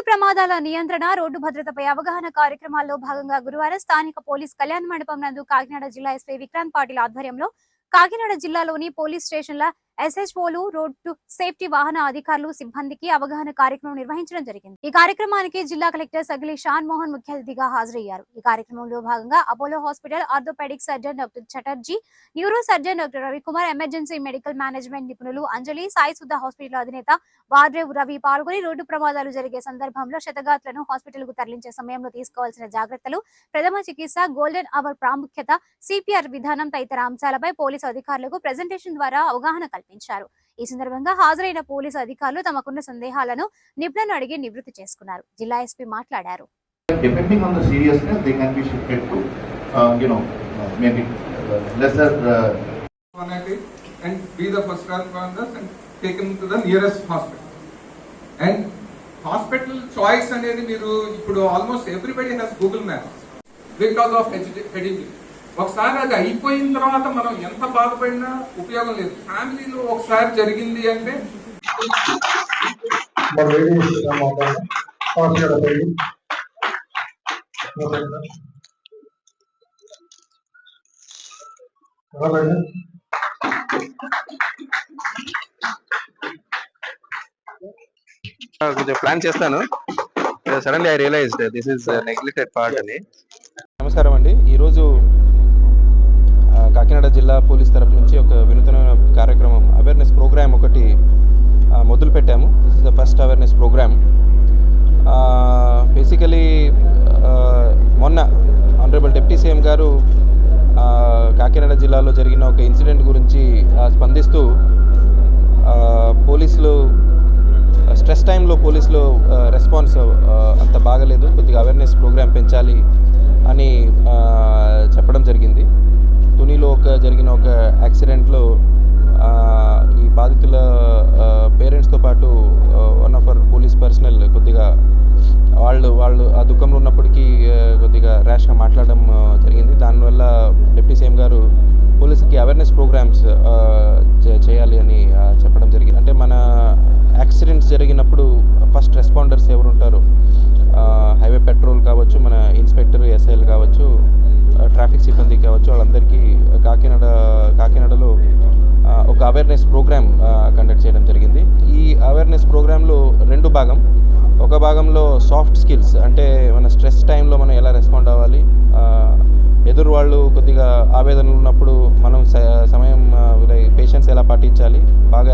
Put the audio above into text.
ప్రమాదాల నియంత్రణ రోడ్డు భద్రతపై అవగాహన కార్యక్రమాల్లో భాగంగా గురువారం స్థానిక పోలీస్ కళ్యాణ మండపం నందు కాకినాడ జిల్లా ఎస్పీ విక్రాంత్ పాటిల్ ఆధ్వర్యంలో కాకినాడ జిల్లాలోని పోలీస్ స్టేషన్ల ఎస్హెచ్ఓలు రోడ్డు సేఫ్టీ వాహన అధికారులు సిబ్బందికి అవగాహన కార్యక్రమం నిర్వహించడం జరిగింది. ఈ కార్యక్రమానికి జిల్లా కలెక్టర్ సగిలి షాన్ మోహన్ ముఖ్య అతిథిగా హాజరయ్యారు. ఈ కార్యక్రమంలో భాగంగా Apollo hospital orthopaedic surgeon doctor Chatterjee neuro surgeon doctor Ravikumar emergency medical management నిపుణులు అంజలి సాయి సుధా హాస్పిటల్ అధినేత వాడ్రేవ్ రవి పాల్గొని రోడ్డు ప్రమాదాలు జరిగే సందర్భంలో శతగాత్లను హాస్పిటల్కు తరలించే సమయంలో తీసుకోవాల్సిన జాగ్రత్తలు ప్రథమ చికిత్స గోల్డెన్ అవర్ ప్రాముఖ్యత సిపిఆర్ విధానం తదితర అంశాలపై పోలీసు అధికారులకు ప్రెజెంటేషన్ ద్వారా అవగాహన కల్పించారు. ఈ సందర్భంగా హాజరైన పోలీసు అధికారులు తమకున్న సందేహాలను నిపుణులను అడిగి నివృత్తి చేసుకున్నారు. జిల్లా ఎస్పీ మాట్లాడారు. హాస్పిటల్ చాయిస్ అనేది మీరు ఇప్పుడు almost everybody has Google map because of heading ఒకసారి అది అయిపోయిన తర్వాత మనం ఎంత బాధపడినా ఉపయోగం లేదు. ఫ్యామిలీలో ఒకసారి జరిగింది అంటే కొంచెం ప్లాన్ చేస్తాను. Suddenly I realise this is neglected part అని నమస్కారం అండి. ఈరోజు కాకినాడ జిల్లా పోలీస్ తరపు నుంచి ఒక వినూతనమైన కార్యక్రమం అవేర్నెస్ ప్రోగ్రామ్ ఒకటి మొదలు పెట్టాము this is the first awareness programme basically మొన్న ఆనరబుల్ డిప్యూటీ సీఎం గారు కాకినాడ జిల్లాలో జరిగిన ఒక ఇన్సిడెంట్ గురించి స్పందిస్తూ పోలీసులు స్ట్రెస్ టైంలో పోలీసులు రెస్పాన్స్ అంత బాగలేదు. కొద్దిగా అవేర్నెస్ ప్రోగ్రామ్ పెంచాలి అని చెప్పడం జరిగింది. తునిలో ఒక జరిగిన ఒక యాక్సిడెంట్లో ఈ బాధితుల పేరెంట్స్తో పాటు one of our police personnel కొద్దిగా వాళ్ళు వాళ్ళు ఆ దుఃఖంలో ఉన్నప్పటికీ కొద్దిగా ర్యాష్గా మాట్లాడడం జరిగింది. దానివల్ల డిప్యూటీ సీఎం గారు పోలీసులకి అవేర్నెస్ ప్రోగ్రామ్స్ చేయాలి అని చెప్పడం జరిగింది. అంటే మన యాక్సిడెంట్స్ జరిగినప్పుడు అవేర్నెస్ ప్రోగ్రామ్ కండక్ట్ చేయడం జరిగింది. ఈ అవేర్నెస్ ప్రోగ్రాంలో రెండు భాగం. ఒక భాగంలో సాఫ్ట్ స్కిల్స్ అంటే మన స్ట్రెస్ టైంలో మనం ఎలా రెస్పాండ్ అవ్వాలి? ఎదురు వాళ్ళు కొద్దిగా ఆవేదనలు ఉన్నప్పుడు మనం సమయం పేషెన్స్ ఎలా పాటించాలి? బాగా